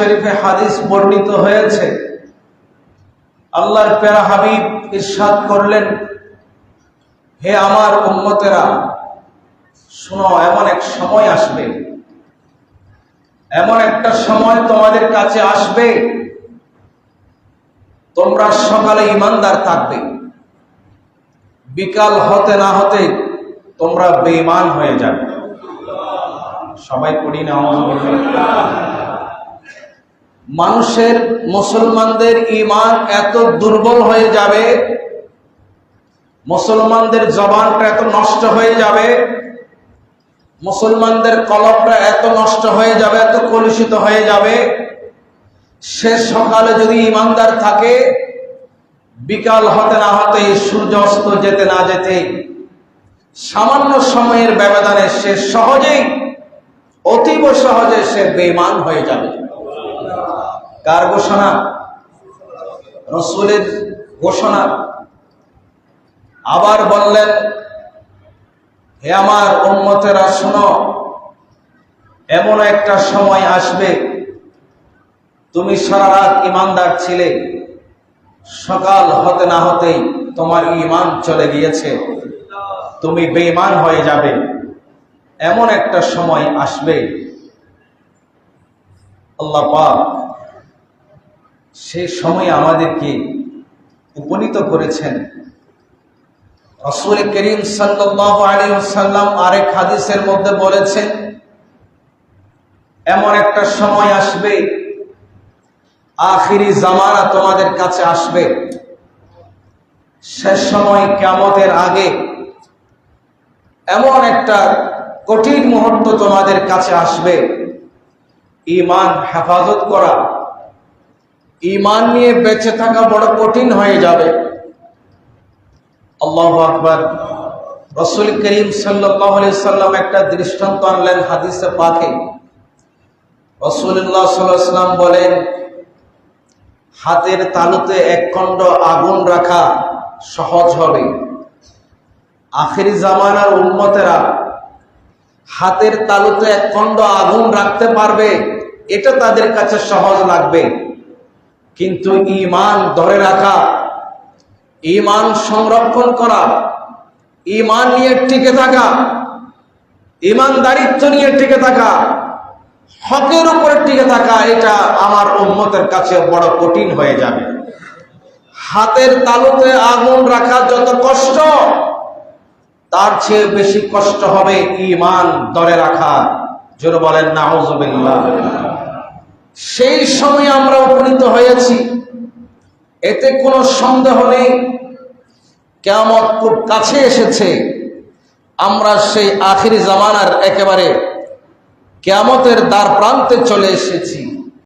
শরীফে হাদিস বর্ণিত হয়েছে। আল্লাহর পেরা হাবিব ইরশাদ করলেন, হে আমার উম্মতেরা, শোনো, এমন এক সময় আসবে। এমন একটা সময় তোমাদের কাছে আসবে, তোমরা সকালে ইমানদার থাকবে। বিকাল হতে না হতে তোমরা বেঈমান হয়ে যাবে। সবাই পড়ি না মানুষের, মুসলমানদের ইমান এত দুর্বল হয়ে যাবে, মুসলমানদের জবানটা এত নষ্ট হয়ে যাবে, মুসলমানদের কলবটা এত নষ্ট হয়ে যাবে, এত কলুষিত হয়ে যাবে। সে সকালে যদি ইমানদার থাকে, বিকাল হতে না হতে সূর্য অস্ত যেতে না যেতে সামান্য সময়ের ব্যবধানে সে সহজেই, অতীব সহজে সে বেমান হয়ে যাবে। কার ঘোষণা? রসুলের ঘোষণা। আবার বললেন, হে আমার উন্মতেরা শোনো, এমন একটা সময় আসবে, তুমি সারা রাত ইমানদার ছিলে, সকাল হতে না হতেই তোমার ইমান চলে গিয়েছে, তুমি বেঈমান হয়ে যাবে। এমন একটা সময় আসবে। আল্লাহ পাক সেই সময় আমাদেরকে উপনীত করেছেন। রসুল করিম সাল্লাম আরেক হাদিসের মধ্যে বলেছেন, এমন একটা সময় আসবে, আখিরি জামানা তোমাদের কাছে আসবে। শেষ সময় কেমতের আগে এমন একটা কঠিন মুহূর্ত তোমাদের কাছে আসবে। ইমান হেফাজত করা ইমান নিয়ে বেঁচে থাকা বড় কঠিন হয়ে যাবে। আল্লাহ আকবর। রসুল করিম সাল্লাম একটা দৃষ্টান্ত আনলেন হাদিসে পাখে রসুল্লাহ বলেন, হাতের তালুতে এক খণ্ড আগুন রাখা সহজ হবে। আখেরি জামানার উন্মতেরা হাতের তালুতে এক খণ্ড আগুন রাখতে পারবে, এটা তাদের কাছে সহজ লাগবে। কিন্তু ইমান ধরে রাখা ইমান সংরক্ষণ করা ইমান নিয়ে টিকে থাকা ইমানদারিত্ব নিয়ে টিকে থাকা, হকের উপরে টিকে থাকা, এটা আমার উন্মতের কাছে বড় কঠিন হয়ে যাবে। হাতের তালুতে আগুন রাখা যত কষ্ট, তার চেয়ে বেশি কষ্ট হবে ইমান দরে রাখা। জোর বলেন, নাউজুবিল্লাহ। সেই সময় আমরা উপনীত হয়েছি। এতে কোনো সন্দেহ নেই। কেমন খুব কাছে এসেছে। আমরা সেই আখিরি জামানার একেবারে কেমতের দ্বার প্রান্তে চলে এসেছি।